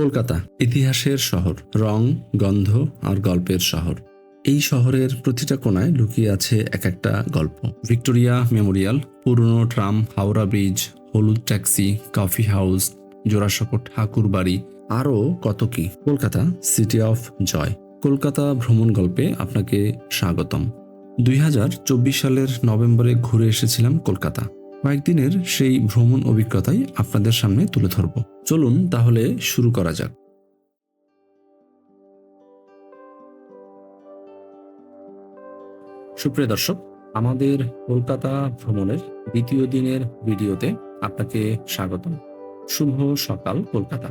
কলকাতা, ইতিহাসের শহর, রং, গন্ধ আর গল্পের শহর। এই শহরের প্রতিটা কোনায় লুকিয়ে আছে এক একটা গল্প। ভিক্টোরিয়া মেমোরিয়াল, পুরনো ট্রাম, হাওড়া ব্রিজ, হলুদ taxi, coffee house Jorasanko Thakur বাড়ি, আরও কত কি। Kolkata, city of joy. Kolkata ভ্রমণ গল্পে আপনাকে স্বাগতম। দুই হাজার চব্বিশ সালের নভেম্বরে ঘুরে এসেছিলাম কলকাতা। কয়েকদিনের সেই ভ্রমণ অভিজ্ঞতাই আপনাদের সামনে তুলে ধরব। চলুন তাহলে শুরু করা যাক। সুপ্রিয় দর্শক, আমাদের কলকাতা ভ্রমণের দ্বিতীয় দিনের ভিডিওতে আপনাকে স্বাগতম। শুভ সকাল কলকাতা।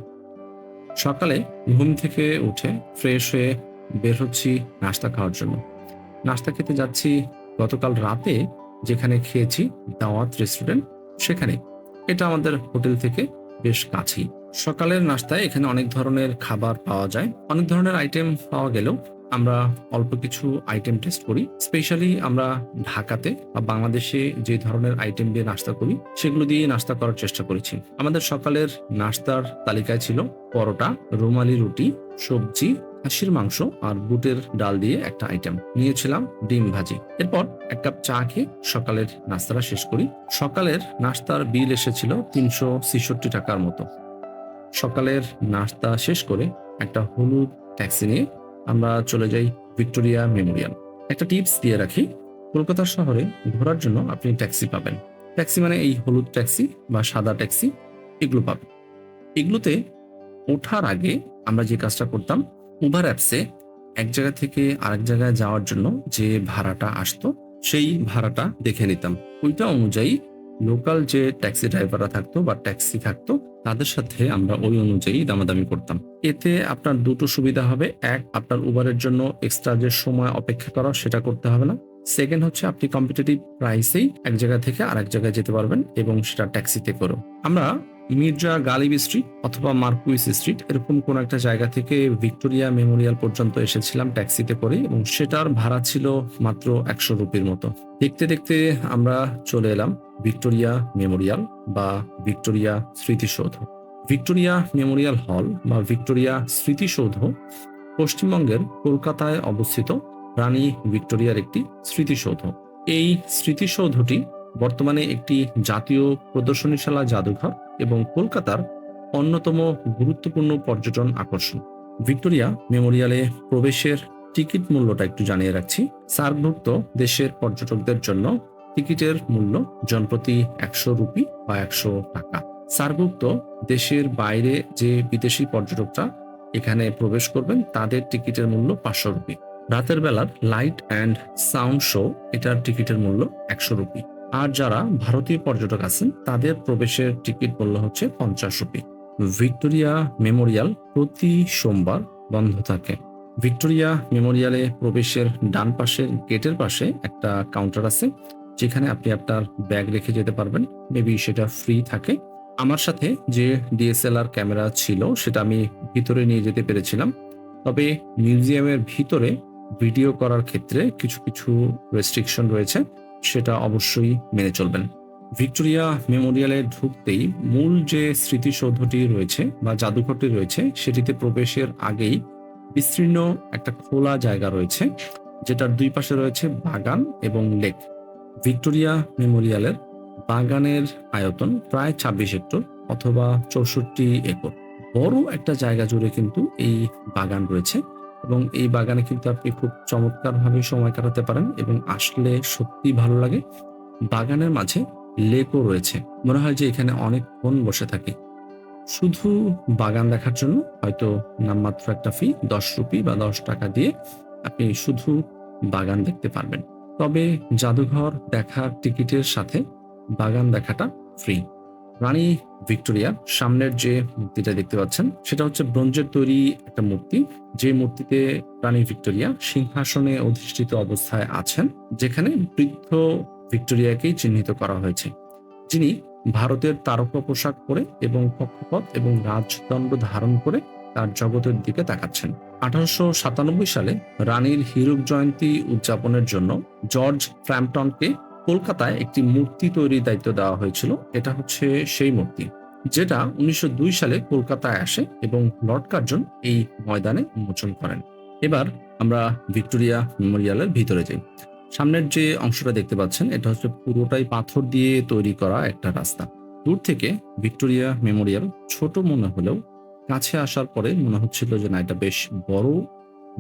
সকালে ঘুম থেকে উঠে ফ্রেশ হয়ে বের হচ্ছি নাস্তা খাওয়ার জন্য। নাস্তা খেতে যাচ্ছি গতকাল রাতে যেখানে খেয়েছি, দাওয়াত রেস্টুরেন্ট সেখানে। এটা আমাদের হোটেল থেকে বেশ কাছেই। সকালের নাস্তায় এখানে অনেক ধরনের খাবার পাওয়া যায়। অনেক ধরনের আইটেম পাওয়া গেলেও আমরা অল্প কিছু আইটেম টেস্ট করি। স্পেশালি আমরা ঢাকাতে বা বাংলাদেশে যে ধরনের আইটেম দিয়ে নাস্তা করি, সেগুলো দিয়ে নাস্তা করার চেষ্টা করেছি। আমাদের সকালের নাস্তার তালিকায় ছিল পরোটা, রুমালি রুটি, সবজি খাসির মাংস আর বুটের ডাল দিয়ে একটা আইটেম নিয়েছিলাম, ডিম ভাজি। এরপর এক কাপ চা খেয়ে সকালের নাস্তাটা শেষ করি। সকালের নাস্তার বিল এসেছিল তিনশো ছেষট্টি টাকার মতো। সকালের নাস্তা শেষ করে একটা হলুদ ট্যাক্সি নিয়ে আমরা চলে যাই ভিক্টোরিয়া মেমোরিয়াল। একটা টিপস দিয়ে রাখি, কলকাতা শহরে ঘোরার জন্য আপনি ট্যাক্সি পাবেন। ট্যাক্সি মানে এই হলুদ ট্যাক্সি বা সাদা ট্যাক্সি এগুলো পাবেন। এগুলোতে ওঠার আগে আমরা যে কাজটা করতাম উবার অ্যাপসে এক জায়গা থেকে আরেক জায়গায় যাওয়ার জন্য যে ভাড়াটা আসতো, সেই ভাড়াটা দেখে নিতাম। ওইটা অনুযায়ী লোকাল যে ট্যাক্সি ড্রাইভাররা থাকতো বা ট্যাক্সি থাকতো, তাদের সাথে আমরা ওই অনুযায়ী দামাদামি করতাম। এতে আপনার দুটো সুবিধা হবে। এক, আপনার উবারের জন্য এক্সট্রা যে সময় অপেক্ষা করা, সেটা করতে হবে না। সেকেন্ড হচ্ছে, আপনি কম্পিটিটিভ প্রাইসেই এক জায়গা থেকে আরেক জায়গায় যেতে পারবেন এবং সেটা ট্যাক্সিতে করেও। আমরা মির্জা গালিব স্ট্রিট অথবা মার্কুইস স্ট্রিট, এরকম কোন একটা জায়গা থেকে ভিক্টোরিয়া মেমোরিয়াল পর্যন্ত এসেছিলাম ট্যাক্সিতে করে এবং সেটার ভাড়া ছিল মাত্র একশো রুপির মতো। দেখতে দেখতে আমরা চলে এলাম ভিক্টোরিয়া মেমোরিয়াল বা ভিক্টোরিয়া স্মৃতিসৌধ। ভিক্টোরিয়া মেমোরিয়াল হল বা ভিক্টোরিয়া স্মৃতিসৌধ পশ্চিমবঙ্গের কলকাতায় অবস্থিত রানী ভিক্টোরিয়ার একটি স্মৃতিসৌধ। এই স্মৃতিসৌধটি বর্তমানে একটি জাতীয় প্রদর্শনীশালা জাদুঘর এবং কলকাতার অন্যতম গুরুত্বপূর্ণ পর্যটন আকর্ষণ। ভিক্টোরিয়া মেমোরিয়ালে প্রবেশের টিকিট মূল্যটা একটু জানিয়ে রাখছি। সার্কভুক্ত দেশের পর্যটকদের জন্য টিকিটের মূল্য জনপ্রতি একশো রুপি বা একশো টাকা। সার্কভুক্ত দেশের বাইরে যে বিদেশি পর্যটকরা এখানে প্রবেশ করবেন, তাদের টিকিটের মূল্য পাঁচশো রুপি। রাতের বেলার লাইট অ্যান্ড সাউন্ড শো, এটার টিকিটের মূল্য একশো রুপি। আর যারা ভারতীয় পর্যটক আছেন, তাদের প্রবেশের টিকিট মূল্য হচ্ছে পঞ্চাশ রুপি। ভিক্টোরিয়া মেমোরিয়াল প্রতি সোমবার বন্ধ থাকে। ভিক্টোরিয়া মেমোরিয়ালে প্রবেশের ডান পাশের গেটের পাশে একটা কাউন্টার আছে, যেখানে আপনি আপনার ব্যাগ রেখে যেতে পারবেন। মেবি সেটা ফ্রি থাকে। আমার সাথে যে ডিএসএলআর ক্যামেরা ছিল, সেটা আমি ভিতরে নিয়ে যেতে পেরেছিলাম। তবে মিউজিয়ামের ভিতরে ভিডিও করার ক্ষেত্রে কিছু কিছু রেস্ট্রিকশন রয়েছে। সেটা অবশ্যই মেনে চলবেন। ভিক্টোরিয়া মেমোরিয়ালে ঢুকতেই মূল যে স্মৃতিসৌধটি রয়েছে বা জাদুঘরটি রয়েছে, সেটিতে প্রবেশের আগেই বিস্তীর্ণ একটা খোলা জায়গা রয়েছে, যেটার দুই পাশে রয়েছে বাগান এবং লেক। ভিক্টোরিয়া মেমোরিয়ালের বাগানের আয়তন প্রায় ছাব্বিশ হেক্টর অথবা চৌষট্টি একর। বড় একটা জায়গা জুড়ে কিন্তু এই বাগান রয়েছে। এবং এই বাগানে কিন্তু আপনি খুব চমৎকারভাবে সময় কাটাতে পারেন এবং আসলে সত্যি ভালো লাগে। বাগানের মাঝে লেকও রয়েছে। মনে হয় যে এখানে অনেকক্ষণ বসে থাকি। শুধু বাগান দেখার জন্য হয়তো নামমাত্র একটা ফি দশ রুপি বা দশ টাকা দিয়ে আপনি শুধু বাগান দেখতে পারবেন। তবে জাদুঘর দেখার টিকিটের সাথে বাগান দেখাটা ফ্রি রানী ভিক্টোরিয়া সামনের যে মূর্তিটা দেখতে পাচ্ছেন, সেটা হচ্ছে ব্রোঞ্জের তৈরি একটা মূর্তি। যে মূর্তিতে রানী ভিক্টোরিয়া সিংহাসনে অধিষ্ঠিত অবস্থায় আছেন, যেখানে বৃদ্ধ ভিক্টোরিয়াকেই চিহ্নিত করা হয়েছে। যিনি ভারতের তারকা পোশাক পরে এবং কক্ষপথ এবং রাজদণ্ড ধারণ করে তার জগতের দিকে তাকাচ্ছেন। আঠারোশো সাতানব্বই সালে রানীর হীরক জয়ন্তী উদযাপনের জন্য জর্জ ফ্র্যাম্পটনকে কলকাতায় একটি মূর্তি তৈরির দায়িত্ব দেওয়া হয়েছিল। এটা হচ্ছে সেই মূর্তি, যেটা উনিশশো দুই সালে কলকাতায় আসে এবং লর্ড কার্জন এই ময়দানে উন্মোচন করেন। এবার আমরা ভিক্টোরিয়া মেমোরিয়ালের ভিতরে যাই। সামনের যে অংশটা দেখতে পাচ্ছেন, এটা হচ্ছে পুরোটাই পাথর দিয়ে তৈরি করা একটা রাস্তা। দূর থেকে ভিক্টোরিয়া মেমোরিয়াল ছোট মনে হলেও কাছে আসার পরে মনে হচ্ছিল যে না, এটা বেশ বড়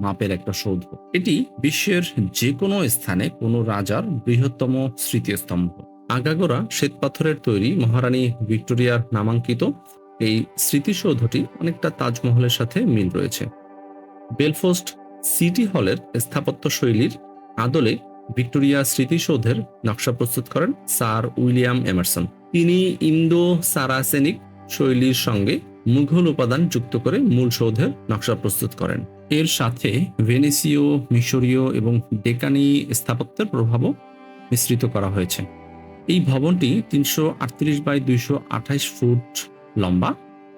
মাপের একটা সৌধ। এটি বিশ্বের যে কোনো স্থানে কোনো রাজার বৃহত্তম স্মৃতিস্তম্ভ। আগাগোড়া শ্বেতপাথরের তৈরি মহারানী ভিক্টোরিয়ার নামাঙ্কিত এই স্মৃতিসৌধটি অনেকটা তাজমহলের সাথে মিল রয়েছে। বেলফোস্ট সিটি হলের স্থাপত্য শৈলীর আদলে ভিক্টোরিয়া স্মৃতিসৌধের নকশা প্রস্তুত করেন স্যার উইলিয়াম এমারসন। তিনি ইন্দো সারাসেনিক শৈলীর সঙ্গে মুঘল উপাদান যুক্ত করে মূল সৌধের নকশা প্রস্তুত করেন। এর সাথে ভেনেসীয়, মিশরীয় এবং ডেকানি স্থাপত্যের প্রভাবও মিশ্রিত করা হয়েছে। এই ভবনটি তিনশো আটত্রিশ বাই দুইশো আঠাইশ ফুট লম্বা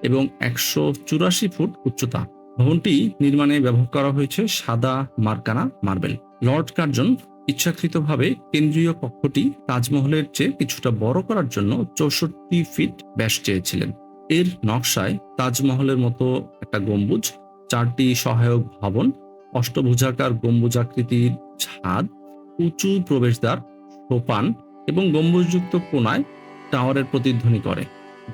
এবং একশো চুরাশি ফুট উচ্চতা। ভবনটি নির্মাণে ব্যবহার করা হয়েছে সাদা মার্কানা মার্বেল। লর্ড কার্জন ইচ্ছাকৃতভাবে কেন্দ্রীয় কক্ষটি তাজমহলের চেয়ে কিছুটা বড় করার জন্য চৌষট্টি ফিট ব্যাস চেয়েছিলেন। এর নকশায় তাজমহলের মতো একটা গম্বুজ চারটি সহায়ক ভবন, অষ্টভুজাকার গম্বুজাকৃতির ছাদ, উঁচু প্রবেশদ্বার, সোপান এবং গম্বুজযুক্ত কোনায় টাওয়ারের প্রতিধ্বনি করে।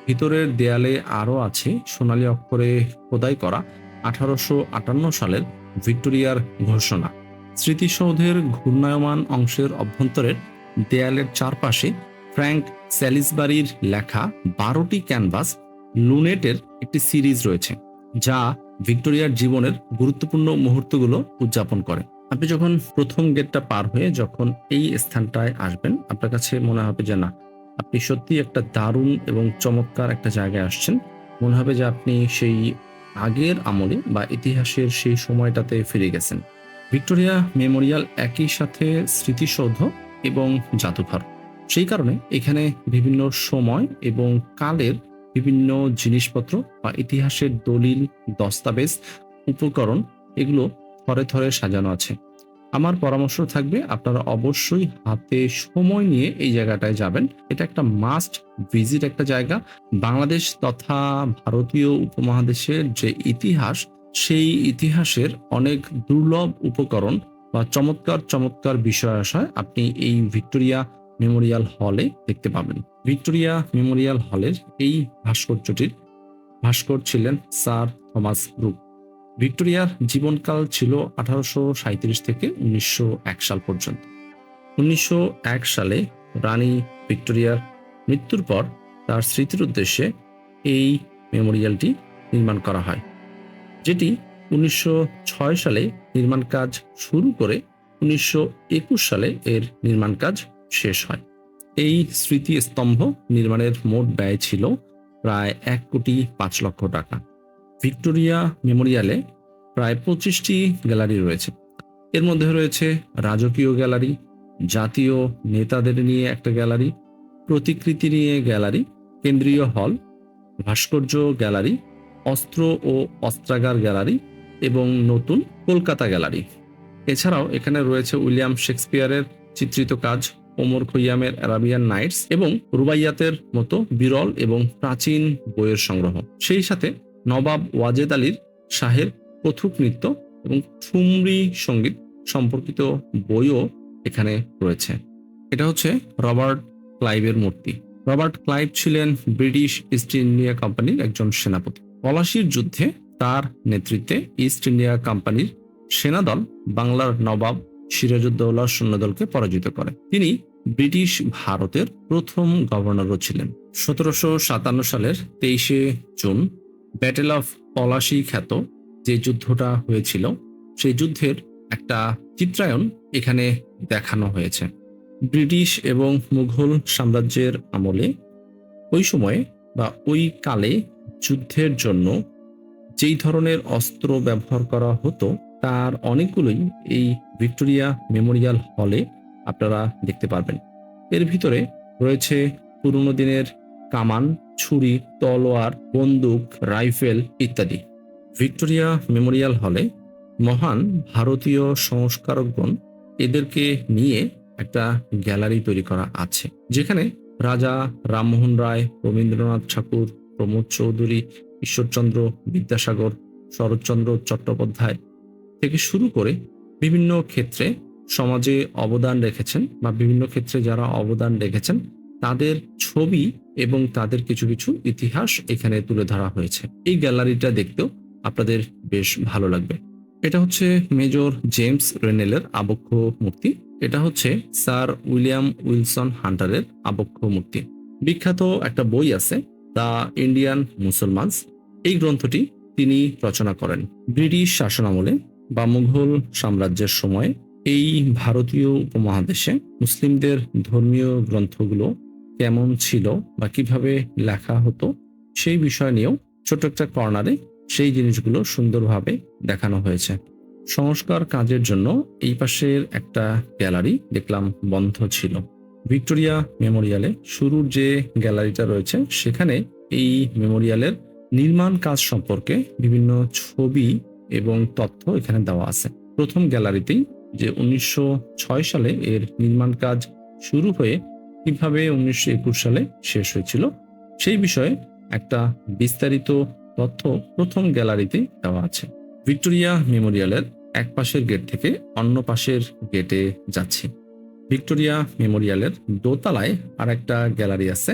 ভিতরের দেয়ালে আরও আছে সোনালী অক্ষরে খোদাই করা আঠারোশো আটান্ন সালের ভিক্টোরিয়ার ঘোষণা। স্মৃতিসৌধের ঘূর্ণায়মান অংশের অভ্যন্তরের দেয়ালের চারপাশে ফ্র্যাঙ্ক স্যালিসবারির লেখা বারোটি ক্যানভাস, লুনেটের একটি সিরিজ রয়েছে, যা ভিক্টোরিয়ার জীবনের গুরুত্বপূর্ণ মুহূর্তগুলো উদযাপন করে। আপনি যখন প্রথম গেটটা পার হয়ে যখন এই স্থানটায় আসবেন, আপনার কাছে মনে হবে যে, না, আপনি সত্যি একটা দারুণ এবং চমৎকার একটা জায়গায় আসছেন। মনে হবে যে, আপনি সেই আগের আমলে বা ইতিহাসের সেই সময়টাতে ফিরে গেছেন। ভিক্টোরিয়া মেমোরিয়াল একই সাথে স্মৃতিসৌধ এবং জাদুঘর। সেই কারণে এখানে বিভিন্ন সময় এবং কালের বিভিন্ন জিনিসপত্র বা ইতিহাসের দলিল, দস্তাবেজ, উপকরণ, এগুলো থরে থরে সাজানো আছে। আমার পরামর্শ থাকবে আপনারা অবশ্যই হাতে সময় নিয়ে এই জায়গাটায় যাবেন। এটা একটা মাস্ট ভিজিট একটা জায়গা। বাংলাদেশ তথা ভারতীয় উপমহাদেশের যে ইতিহাস, সেই ইতিহাসের অনেক দুর্লভ উপকরণ বা চমৎকার চমৎকার বিষয় আশায় আপনি এই ভিক্টোরিয়া মেমোরিয়াল হলে দেখতে পাবেন। ভিক্টোরিয়া মেমোরিয়াল হলের এই ভাস্কর্যটির ভাস্কর ছিলেন স্যার থমাস ব্রুক। ভিক্টোরিয়ার জীবনকাল ছিল আঠারোশো থেকে উনিশশো এক সাল পর্যন্ত। উনিশশো এক সালে রানী ভিক্টোরিয়ার মৃত্যুর পর তার স্মৃতির উদ্দেশ্যে এই মেমোরিয়ালটি নির্মাণ করা হয়, যেটি উনিশশো ছয় সালে নির্মাণ কাজ শুরু করে উনিশশো একুশ সালে এর নির্মাণ কাজ শেষ হয়। এই স্মৃতি স্তম্ভ নির্মাণের মোট ব্যয় ছিল প্রায় এক কোটি পাঁচ লক্ষ টাকা। ভিক্টোরিয়া মেমোরিয়ালে প্রায় পঁচিশটি গ্যালারি রয়েছে। এর মধ্যে রয়েছে রাজকীয় গ্যালারি, জাতীয় নেতাদের নিয়ে একটা গ্যালারি, প্রতিকৃতি নিয়ে গ্যালারি, কেন্দ্রীয় হল, ভাস্কর্য গ্যালারি, অস্ত্র ও অস্ত্রাগার গ্যালারি এবং নতুন কলকাতা গ্যালারি। এছাড়াও এখানে রয়েছে উইলিয়াম শেক্সপিয়ারের চিত্রিত কাজ ওমর খৈয়ামের অ্যারাবিয়ান নাইটস এবং রুবাইয়াতের মতো বিরল এবং প্রাচীন বইয়ের সংগ্রহ। সেই সাথে নবাব ওয়াজেদ আলীর শাহের কথুক নৃত্য এবং ঠুমরি সংগীত সম্পর্কিত বইও এখানে রয়েছে। এটা হচ্ছে রবার্ট ক্লাইভের মূর্তি। রবার্ট ক্লাইভ ছিলেন ব্রিটিশ ইস্ট ইন্ডিয়া কোম্পানির একজন সেনাপতি। পলাশির যুদ্ধে তার নেতৃত্বে ইস্ট ইন্ডিয়া কোম্পানির সেনাদল বাংলার নবাব সিরাজউদ্দৌলার সৈন্যদলকে পরাজিত করে। তিনি ব্রিটিশ ভারতের প্রথম গভর্নরও ছিলেন। সতেরোশো সাতান্ন সালের তেইশে জুন ব্যাটেল অফ পলাশি খ্যাত যে যুদ্ধটা হয়েছিল, সেই যুদ্ধের একটা চিত্রায়ন এখানে দেখানো হয়েছে। ব্রিটিশ এবং মুঘল সাম্রাজ্যের আমলে ওই সময়ে বা ওই কালে যুদ্ধের জন্য যেই ধরনের অস্ত্র ব্যবহার করা হতো তার অনেকগুলোই এই ভিক্টোরিয়া মেমোরিয়াল হলে আপনারা দেখতে পারবেন। এর ভিতরে রয়েছে পুরনো দিনের কামান, ছুরি, তলোয়ার, বন্দুক, রাইফেল ইত্যাদি। ভিক্টোরিয়া মেমোরিয়াল হলে মহান ভারতীয় সংস্কারকগণ এদেরকে নিয়ে একটা গ্যালারি তৈরি করা আছে, যেখানে রাজা রামমোহন রায়, রবীন্দ্রনাথ ঠাকুর, প্রমোদ চৌধুরী, ঈশ্বরচন্দ্র বিদ্যাসাগর, শরৎচন্দ্র চট্টোপাধ্যায় থেকে শুরু করে বিভিন্ন ক্ষেত্রে সমাজে অবদান রেখেছেন বা বিভিন্ন ক্ষেত্রে যারা অবদান রেখেছেন, তাদের ছবি এবং তাদের কিছু কিছু ইতিহাস এখানে তুলে ধরা হয়েছে। এই গ্যালারিটা দেখতেও আপনাদের বেশ ভালো লাগবে। এটা হচ্ছে মেজর জেমস রেনেলের আবক্ষ মূর্তি। এটা হচ্ছে স্যার উইলিয়াম উইলসন হান্টারের আবক্ষ মূর্তি। বিখ্যাত একটা বই আছে, দ্য ইন্ডিয়ান মুসলমানস। এই গ্রন্থটি তিনি রচনা করেন। ব্রিটিশ শাসনামলে বা মুঘল সাম্রাজ্যের সময় এই ভারতীয় উপমহাদেশে মুসলিমদের ধর্মীয় গ্রন্থগুলো কেমন ছিল বা কীভাবে লেখা হতো সেই বিষয় নিয়েও ছোট একটা কর্নারে সেই জিনিসগুলো সুন্দরভাবে দেখানো হয়েছে। সংস্কার কাজের জন্য এই পাশের একটা গ্যালারি দেখলাম বন্ধ ছিল। ভিক্টোরিয়া মেমোরিয়ালে শুরুর যে গ্যালারিটা রয়েছে সেখানে এই মেমোরিয়ালের নির্মাণ কাজ সম্পর্কে বিভিন্ন ছবি এবং তথ্য এখানে দেওয়া আছে। প্রথম গ্যালারিতেই যে উনিশশো ছয় সালে এর নির্মাণ কাজ শুরু হয়ে কীভাবে উনিশশো একুশ সালে শেষ হয়েছিল, সেই বিষয়ে একটা বিস্তারিত তথ্য প্রথম গ্যালারিতে দেওয়া আছে। ভিক্টোরিয়া মেমোরিয়ালের এক পাশের গেট থেকে অন্য পাশের গেটে যাচ্ছি। ভিক্টোরিয়া মেমোরিয়ালের দোতলায় আর একটা গ্যালারি আছে,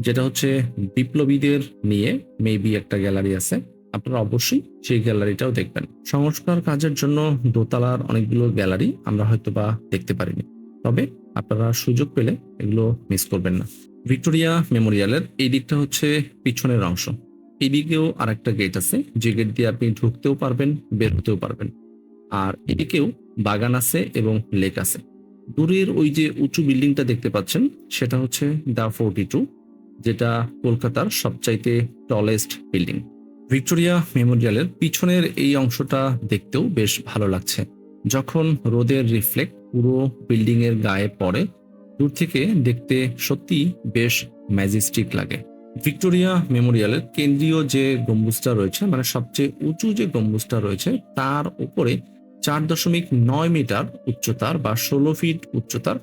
যেটা হচ্ছে বিপ্লবীদের নিয়ে মেবি একটা গ্যালারি আছে। আপনারা অবশ্যই সেই গ্যালারিটাও দেখবেন। সংস্কার কাজের জন্য দোতলার অনেকগুলো গ্যালারি আমরা হয়তো বা দেখতে পারিনি। তবে আপনারা সুযোগ পেলে এগুলো মিস করবেন না। ভিক্টোরিয়া মেমোরিয়ালের এই দিকটা হচ্ছে পিছনের অংশ। এদিকেও আর একটা গেট আছে। যে গেট দিয়ে আপনি ঢুকতেও পারবেন, বের হতেও পারবেন। আর এদিকেও বাগান আছে এবং লেক আছে। দূরের ওই যে উঁচু বিল্ডিংটা দেখতে পাচ্ছেন, সেটা হচ্ছে দা ফোর্টি টু যেটা কলকাতার সবচাইতে টলেস্ট বিল্ডিং ভিক্টোরিয়া মেমোরিয়ালের পিছনের এই অংশটা দেখতেও বেশ ভালো লাগছে। যখন রোদের রিফ্লেক্ট পুরো বিল্ডিং এর গায়ে পড়ে, দূর থেকে দেখতে সত্যি বেশ ম্যাজিস্টিক লাগে। ভিক্টোরিয়া মেমোরিয়ালের কেন্দ্রীয় যে গম্বুজটা রয়েছে মানে সবচেয়ে উঁচু যে গম্বুজটা রয়েছে, তার উপরে চার দশমিক নয় মিটার উচ্চতার বা ষোলো ফিট উচ্চতার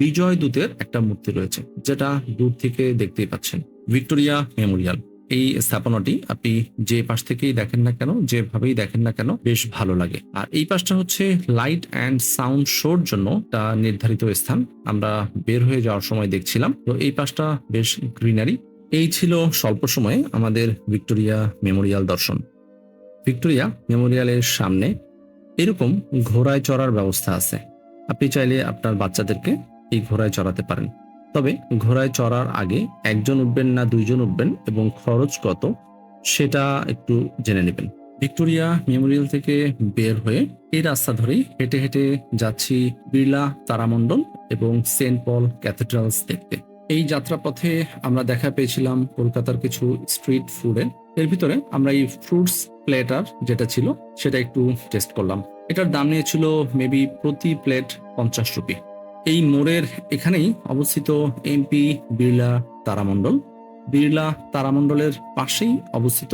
বিজয় দূতের একটা মূর্তি রয়েছে, যেটা দূর থেকে দেখতেই পাচ্ছেন। Victoria Memorial. এই স্থাপনাটি আপনি যে পাশ থেকেই দেখেন না কেন, যেভাবেই দেখেন না কেন, বেশ ভালো লাগে। আর এই পাশটা হচ্ছে লাইট অ্যান্ড সাউন্ড শোর জন্য তা নির্ধারিত স্থান। আমরা বের হয়ে যাওয়ার সময় দেখছিলাম। তো এই পাশটা বেশ গ্রিনারি এই ছিল স্বল্প সময়ে আমাদের ভিক্টোরিয়া মেমোরিয়াল দর্শন। ভিক্টোরিয়া মেমোরিয়ালের সামনে এরকম ঘোড়ায় চড়ার ব্যবস্থা আছে। আপনি চাইলে আপনার বাচ্চাদেরকে এই ঘোড়ায় চড়াতে পারেন। তবে ঘোড়ায় চড়ার আগে একজন উঠবেন না দুইজন উঠবেন এবং খরচ কত, সেটা একটু জেনে নেবেন। ভিক্টোরিয়া মেমোরিয়াল থেকে বের হয়ে এই রাস্তা ধরেই হেঁটে হেঁটে যাচ্ছি বিড়লা তারামণ্ডল এবং সেন্ট পল ক্যাথেড্রালস দেখতে। এই যাত্রাপথে আমরা দেখা পেয়েছিলাম কলকাতার কিছু স্ট্রিট ফুডের এর ভিতরে আমরা এই ফ্রুটস প্লেটার যেটা ছিল, সেটা একটু টেস্ট করলাম। এটার দাম নিয়েছিল মেবি প্রতি প্লেট পঞ্চাশ রুপি। এই মোড়ের এখানেই অবস্থিত এমপি বিড়লা তারামণ্ডল। বিড়লা তারামণ্ডলের পাশেই অবস্থিত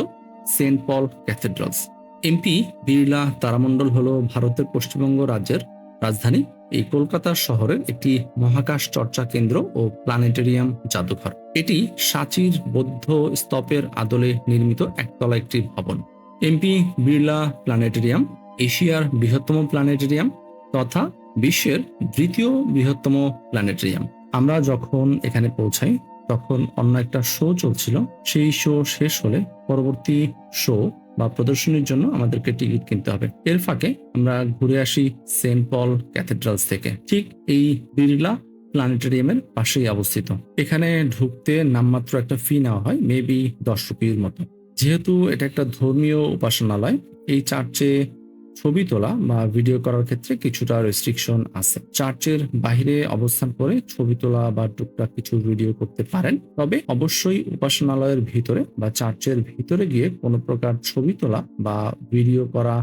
Saint Paul cathedrals. MP Birla তারামণ্ডল হলো ভারতের পশ্চিমবঙ্গ রাজ্যের রাজধানী। এই কলকাতা শহরের একটি মহাকাশ চর্চা কেন্দ্র ও প্ল্যানেটেরিয়াম জাদুঘর। এটি সাচির বৌদ্ধ স্তপের আদলে নির্মিত একতলা একটি ভবন। এমপি বিড়লা প্ল্যানেটেরিয়াম, এশিয়ার বৃহত্তম প্ল্যানেটেরিয়াম তথা বিশ্বের দ্বিতীয় বৃহত্তম প্ল্যানেটেরিয়াম। আমরা যখন এখানে পৌঁছাই, তখন অন্য একটা শো চলছিল। সেই শো শেষ হলে পরবর্তী শো বা প্রদর্শনীর জন্য আমাদেরকে টিকিট কিনতে হবে। এর ফাঁকে আমরা ঘুরে আসি সেন্ট পল ক্যাথেড্রালস থেকে। ঠিক এই বিড়লা প্ল্যানেটেরিয়ামের পাশেই অবস্থিত। এখানে ঢুকতে নামমাত্র একটা ফি নেওয়া হয় মেবি দশ রুপির মতো। যেহেতু এটা একটা ধর্মীয় উপাসনালয়, এই চার্চে ছবি তোলা বা ভিডিও করার ক্ষেত্রে কিছুটা রেস্ট্রিকশন আছে। চার্চের বাইরে অবস্থান করে ছবি তোলা বা টুকটাক কিছু ভিডিও করতে পারেন। তবে অবশ্যই উপাসনালয়ের ভিতরে বা চার্চের ভিতরে গিয়ে কোনো প্রকার ছবি তোলা বা ভিডিও করা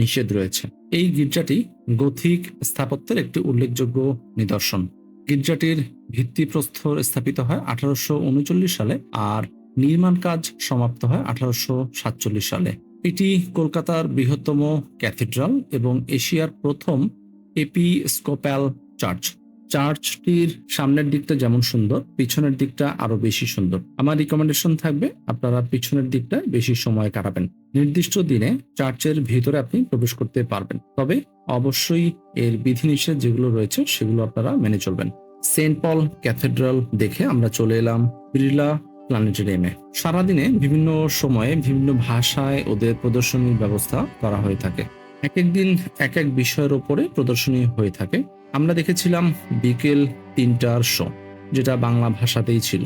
নিষেধ রয়েছে। এই গির্জাটি গথিক স্থাপত্যের একটি উল্লেখযোগ্য নিদর্শন। গির্জাটির ভিত্তিপ্রস্তর স্থাপিত হয় আঠারোশো উনচল্লিশ সালে আর নির্মাণ কাজ সমাপ্ত হয় আঠারোশো সাতচল্লিশ সালে। এটি কলকাতার বৃহত্তম ক্যাথেড্রাল এবং এশিয়ার প্রথম এপিস্কোপ্যাল চার্চ। চার্চটির সামনের দিকটা যেমন সুন্দর, পিছনের দিকটা আরও বেশি সুন্দর। আমার রিকমেন্ডেশন থাকবে, আপনারা পিছনের দিকটা বেশি সময় কাটাবেন। নির্দিষ্ট দিনে চার্চের ভিতরে আপনি প্রবেশ করতে পারবেন। তবে অবশ্যই এর বিধিনিষেধ যেগুলো রয়েছে, সেগুলো আপনারা মেনে চলবেন। সেন্ট পল ক্যাথেড্রাল দেখে আমরা চলে এলাম, বিড়লা প্ল্যানেটেরিয়ামে সারাদিনে বিভিন্ন সময়ে বিভিন্ন ভাষায় ওদের প্রদর্শনীর ব্যবস্থা করা হয়ে থাকে। এক এক দিন এক এক বিষয়ের ওপরে প্রদর্শনী হয়ে থাকে। আমরা দেখেছিলাম বিকেল তিনটার শো, যেটা বাংলা ভাষাতেই ছিল।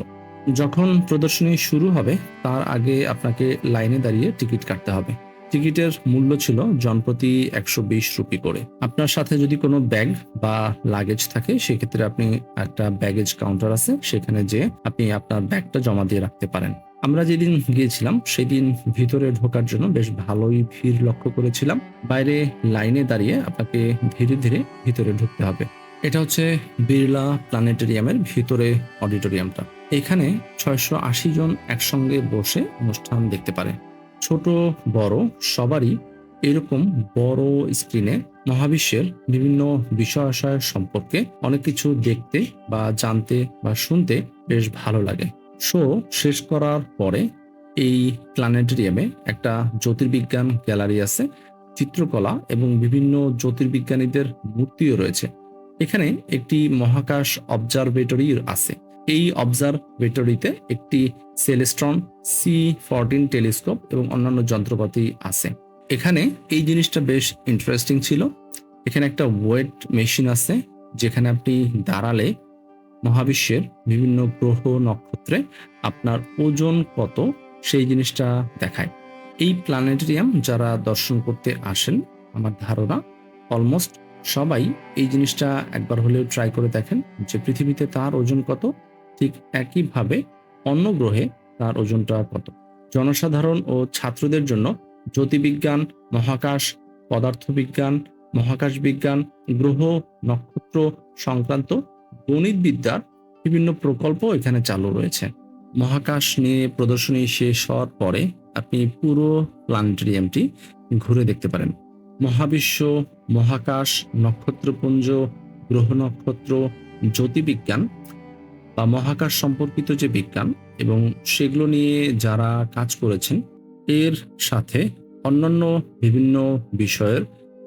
যখন প্রদর্শনী শুরু হবে, তার আগে আপনাকে লাইনে দাঁড়িয়ে টিকিট কাটতে হবে। টিকিটের মূল্য ছিল জনপ্রতি একশো বিশ রুপি করে। আপনার সাথে যদি কোনো ব্যাগ বা লাগেজ থাকে, সেক্ষেত্রে আপনি একটা ব্যাগেজ কাউন্টার আছে, সেখানে যে আপনি আপনার ব্যাগটা জমা দিয়ে রাখতে পারেন। আমরা যেদিন গিয়েছিলাম, সেদিন ভিতরে ঢোকার জন্য বেশ ভালোই ভিড় লক্ষ্য করেছিলাম। বাইরে লাইনে দাঁড়িয়ে আপনাকে ধীরে ধীরে ভিতরে ঢুকতে হবে। এটা হচ্ছে বিড়লা প্ল্যানেটেরিয়ামের ভিতরে অডিটোরিয়ামটা। এখানে ছয়শো আশি জন একসঙ্গে বসে অনুষ্ঠান দেখতে পারে। ছোট, বড় সবারই এরকম বড় স্ক্রিনে মহাবিশ্বের বিভিন্ন বিষয় আশয় সম্পর্কে অনেক কিছু দেখতে বা জানতে বা শুনতে বেশ ভালো লাগে। শো শেষ করার পরে এই প্ল্যানেটেরিয়ামে একটা জ্যোতির্বিজ্ঞান গ্যালারি আছে, চিত্রকলা এবং বিভিন্ন জ্যোতির্বিজ্ঞানীদের মূর্তিও রয়েছে। এখানে একটি মহাকাশ অবজারভেটরি আছে। এই অবজারভেটরিতে একটি সেলেস্ট্রন সি ফরটিন টেলিস্কোপ এবং অন্যান্য যন্ত্রপাতি আছে। এখানে এই জিনিসটা বেশ ইন্টারেস্টিং ছিল। এখানে একটা ওয়েট মেশিন আছে, যেখানে আপনি দাঁড়ালে মহাবিশ্বের বিভিন্ন গ্রহ নক্ষত্রে আপনার ওজন কত সেই জিনিসটা দেখায়। এই প্ল্যানেটেরিয়াম যারা দর্শন করতে আসেন, আমার ধারণা অলমোস্ট সবাই এই জিনিসটা একবার হলেও ট্রাই করে দেখেন যে পৃথিবীতে তার ওজন কত ঠিক একইভাবে অন্য গ্রহে তার ওজনটা কত? জনসাধারণ ও ছাত্রদের জন্য জ্যোতির্বিজ্ঞান, মহাকাশ, পদার্থবিজ্ঞান মহাকাশ বিজ্ঞান গ্রহ, নক্ষত্র সংক্রান্ত গণিতবিদ্যার বিভিন্ন প্রকল্প এখানে চালু রয়েছে। মহাকাশ নিয়ে প্রদর্শনী শেষ হওয়ার পরে আপনি পুরো প্ল্যানেটেরিয়ামটি ঘুরে দেখতে পারেন। মহাবিশ্ব, মহাকাশ, নক্ষত্রপুঞ্জ, গ্রহ নক্ষত্র, জ্যোতির্বিজ্ঞান বা মহাকাশ সম্পর্কিত যে বিজ্ঞান এবং সেগুলো নিয়ে যারা কাজ করেছেন, এর সাথে অন্যান্য বিভিন্ন বিষয়ের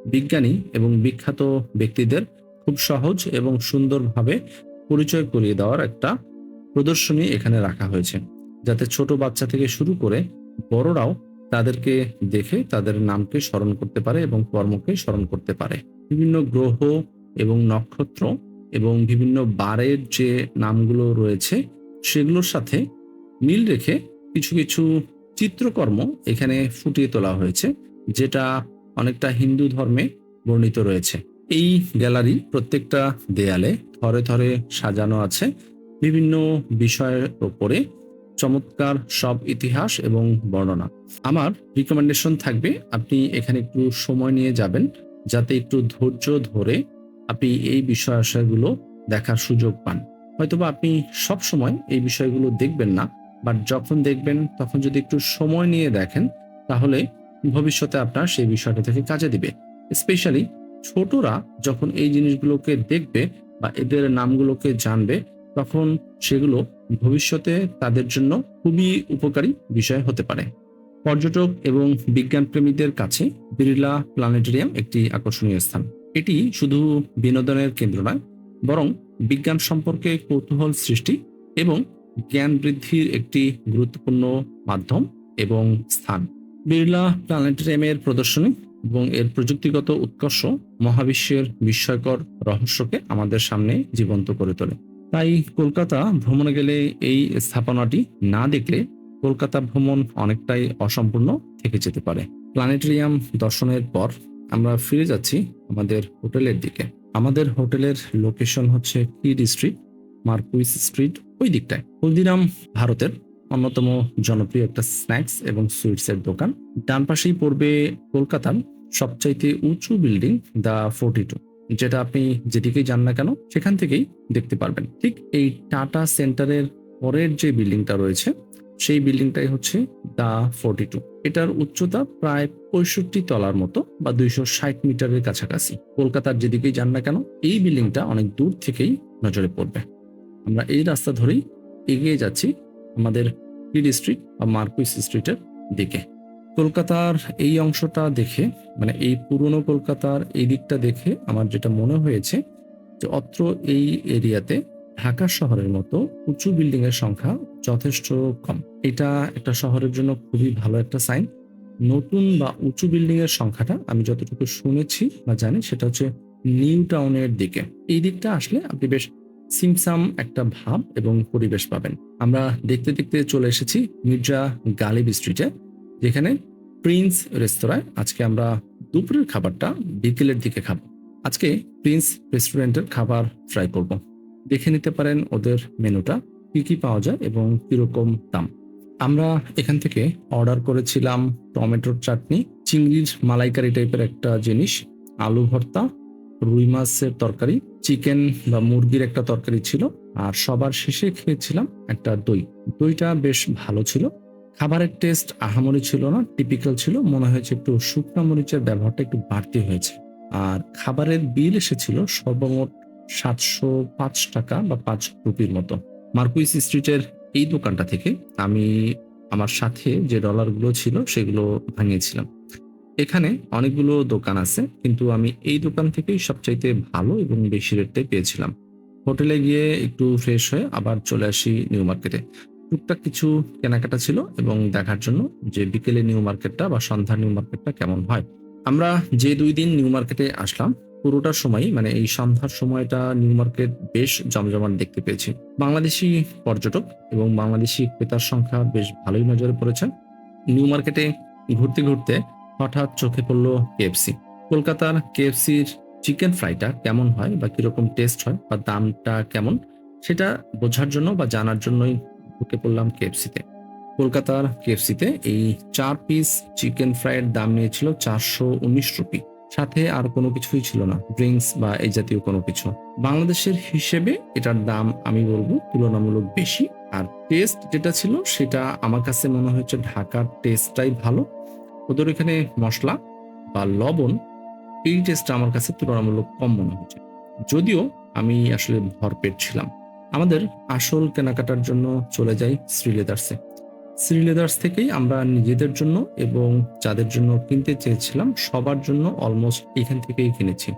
বিজ্ঞানী এবং বিখ্যাত ব্যক্তিদের খুব সহজ এবং সুন্দরভাবে পরিচয় করিয়ে দেওয়ার একটা প্রদর্শনী এখানে রাখা হয়েছে। যাতে ছোট বাচ্চা থেকে শুরু করে বড়রাও তাদেরকে দেখে তাদের নামকে স্মরণ করতে পারে এবং কর্মকে স্মরণ করতে পারে। বিভিন্ন গ্রহ এবং নক্ষত্র এবং বিভিন্ন বারের যে নামগুলো রয়েছে, সেগুলোর সাথে মিল রেখে কিছু কিছু চিত্রকর্ম এখানে ফুটিয়ে তোলা হয়েছে, যেটা অনেকটা হিন্দু ধর্মে বর্ণিত রয়েছে। এই গ্যালারি প্রত্যেকটা দেয়ালে থরে থরে সাজানো আছে। বিভিন্ন বিষয়ের ওপরে চমৎকার সব ইতিহাস এবং বর্ণনা। আমার রিকমেন্ডেশন থাকবে, আপনি এখানে একটু সময় নিয়ে যাবেন, যাতে একটু ধৈর্য ধরে আপনি এই বিষয় দেখার সুযোগ পান। হয়তোবা আপনি সব সময় এই বিষয়গুলো দেখবেন না বাট যখন দেখবেন, তখন যদি একটু সময় নিয়ে দেখেন, তাহলে ভবিষ্যতে আপনার সেই বিষয়টা থেকে কাজে দিবে। স্পেশালি ছোটরা যখন এই জিনিসগুলোকে দেখবে বা এদের নামগুলোকে জানবে, তখন সেগুলো ভবিষ্যতে তাদের জন্য খুবই উপকারী বিষয় হতে পারে। পর্যটক এবং বিজ্ঞান বিজ্ঞানপ্রেমীদের কাছে বিড়লা প্ল্যানেটেরিয়াম একটি আকর্ষণীয় স্থান। এটি শুধু বিনোদনের কেন্দ্র নয়, বরং বিজ্ঞান সম্পর্কে কৌতূহল সৃষ্টি এবং জ্ঞান বৃদ্ধির একটি গুরুত্বপূর্ণ মাধ্যম এবং স্থান। বিড়লা প্ল্যানেটেরিয়ামের প্রদর্শনী এবং এর প্রযুক্তিগত উৎকর্ষ মহাবিশ্বের বিস্ময়কর রহস্যকে আমাদের সামনে জীবন্ত করে তোলে। তাই কলকাতা ভ্রমণে গেলে এই স্থাপনাটি না দেখলে কলকাতা ভ্রমণ অনেকটাই অসম্পূর্ণ থেকে যেতে পারে। প্ল্যানেটেরিয়াম দর্শনের পর আমরা ফিরে যাচ্ছি আমাদের হোটেলের দিকে। আমাদের হোটেলের লোকেশন হচ্ছে কিড স্ট্রিট মার্কুইস স্ট্রিট ওই দিকটায়। হলদিরাম ভারতের অন্যতম জনপ্রিয় একটা স্ন্যাক্স এবং সুইটসের দোকান। ডান পাশেই পড়বে কলকাতার সবচাইতে উঁচু বিল্ডিং দ্য ফোর্টি টু যেটা আপনি যেদিকেই যান না কেন, সেখান থেকেই দেখতে পারবেন। ঠিক এই টাটা সেন্টারের পরের যে বিল্ডিংটা রয়েছে সেই বিল্ডিংটাই হচ্ছে দা ফোর্টি টু। এটার উচ্চতা প্রায় পঁয়ষট্টি তলার মতো বা দুইশো ষাট মিটারের কাছাকাছি। কলকাতার যেদিকেই যান না কেন, এই বিল্ডিংটা অনেক দূর থেকেই নজরে পড়বে। আমরা এই রাস্তা ধরেই এগিয়ে যাচ্ছি আমাদের কিড স্ট্রিট বা মার্কুইস স্ট্রিটের দিকে। কলকাতার এই অংশটা দেখে মানে এই পুরনো কলকাতার এই দিকটা দেখে আমার যেটা মনে হয়েছে যে অত্র এই এরিয়াতে ঢাকা শহরের মতো উঁচু বিল্ডিং এর সংখ্যা যথেষ্ট কম। এটা একটা শহরের জন্য খুবই ভালো একটা সাইন নতুন বা উঁচু বিল্ডিং এর সংখ্যাটা আমি যতটুকু শুনেছি বা জানি সেটা হচ্ছে নিউ টাউনের দিকে। এই দিকটা আসলে আপনি বেশ সিমসাম একটা ভাব এবং পরিবেশ পাবেন। আমরা দেখতে দেখতে চলে এসেছি মির্জা গালিব স্ট্রিটে যেখানে প্রিন্স রেস্তোরাঁয় আজকে আমরা দুপুরের খাবারটা বিকেলের দিকে খাব। আজকে প্রিন্স রেস্টুরেন্টের খাবার ট্রাই করব। দেখে নিতে পারেন ওদের মেনুটা, কি কি পাওয়া যায় এবং কীরকম দাম। আমরা এখান থেকে অর্ডার করেছিলাম টমেটোর চাটনি, চিংড়ির মালাইকারি টাইপের একটা জিনিস, আলু ভর্তা, রুই মাছের তরকারি, চিকেন বা মুরগির একটা তরকারি ছিল, আর সবার শেষে খেয়েছিলাম একটা দই। দইটা বেশ ভালো ছিল। খাবারের টেস্ট আহামরি ছিল না, টিপিক্যাল ছিল, মনে হয়েছে একটু শুকনো মরিচের ব্যবহারটা একটু বাড়তি হয়েছে। আর খাবারের বিল এসেছিল সর্বমোট সাতশো পাঁচ টাকা বা পাঁচ রুপির মতো। মার্কুইস স্ট্রিটের এই দোকানটা থেকে আমি আমার সাথে যে ডলারগুলো ছিল সেগুলো ভাঙিয়েছিলাম। এখানে অনেকগুলো দোকান আছে, কিন্তু আমি এই দোকান থেকেই সবচাইতে ভালো এবং বেশি রেটটাই পেয়েছিলাম। হোটেলে গিয়ে একটু ফ্রেশ হয়ে আবার চলে আসি নিউ মার্কেটে। টুকটাক কিছু কেনাকাটা ছিল এবং দেখার জন্য যে বিকেলে নিউ মার্কেটটা বা সন্ধ্যা নিউ মার্কেটটা কেমন হয়। আমরা যে দুই দিন নিউ মার্কেটে আসলাম পুরোটার সময় মানে এই সন্ধ্যার সময়টা নিউ মার্কেট বেশ জমজমাট দেখতে পেয়েছি। বাংলাদেশি পর্যটক এবং বাংলাদেশি ক্রেতার সংখ্যা বেশ ভালোই নজরে পড়েছেন। নিউ মার্কেটে ঘুরতে ঘুরতে হঠাৎ চোখে পড়ল কেএফসি কলকাতার কেএফসির চিকেন ফ্রাইটা কেমন হয় বা কীরকম টেস্ট হয় বা দামটা কেমন, সেটা বোঝার জন্য বা জানার জন্যই ঢুকে পড়লাম কেএফসিতে কলকাতার কেএফসিতে এই চার পিস চিকেন ফ্রাইয়ের দাম নিয়েছিল চারশো উনিশ রুপি। সাথে আর কোনো কিছুই ছিল না ড্রিঙ্কস বা এই জাতীয় কোনো কিছু। বাংলাদেশের হিসেবে এটার দাম আমি বলব তুলনামূলক বেশি, আর টেস্ট যেটা ছিল সেটা আমার কাছে মনে হচ্ছে ঢাকার টেস্টটাই ভালো। ওদের এখানে মশলা বা লবণ, এই টেস্টটা আমার কাছে তুলনামূলক কম মনে হয়েছে। যদিও আমি আসলে ভরপেট ছিলাম। আমাদের আসল কেনাকাটার জন্য চলে যাই শ্রীলেদার্সে। শ্রীলেদার্স থেকেই আমরা নিজেদের জন্য এবং যাদের জন্য কিনতে চেয়েছিলাম, সবার জন্য অলমোস্ট এখান থেকেই কিনেছি।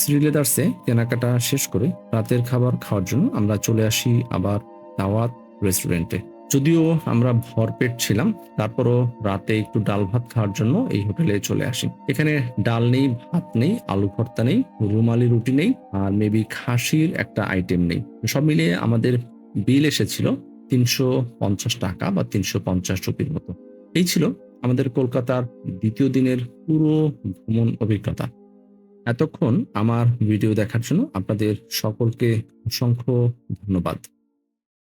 শ্রীলেদার্সে কেনাকাটা শেষ করে রাতের খাবার খাওয়ার জন্য আমরা চলে আসি আবার দাওয়াত রেস্টুরেন্টে যদিও আমরা ভরপেট ছিলাম, তারপরও রাতে একটু ডাল ভাত খাওয়ার জন্য এই হোটেলে চলে আসি। এখানে ডাল নেই, ভাত নেই, আলু ভর্তা নেই, রুমালি রুটি নেই, আর মেবি খাসির একটা আইটেম নেই। সব মিলিয়ে আমাদের বিল এসেছিল তিনশো পঞ্চাশ টাকা বা তিনশো পঞ্চাশ রুপির মতো। এই ছিল আমাদের কলকাতার দ্বিতীয় দিনের পুরো ভ্রমণ অভিজ্ঞতা। এতক্ষণ আমার ভিডিও দেখার জন্য আপনাদের সকলকে অসংখ্য ধন্যবাদ।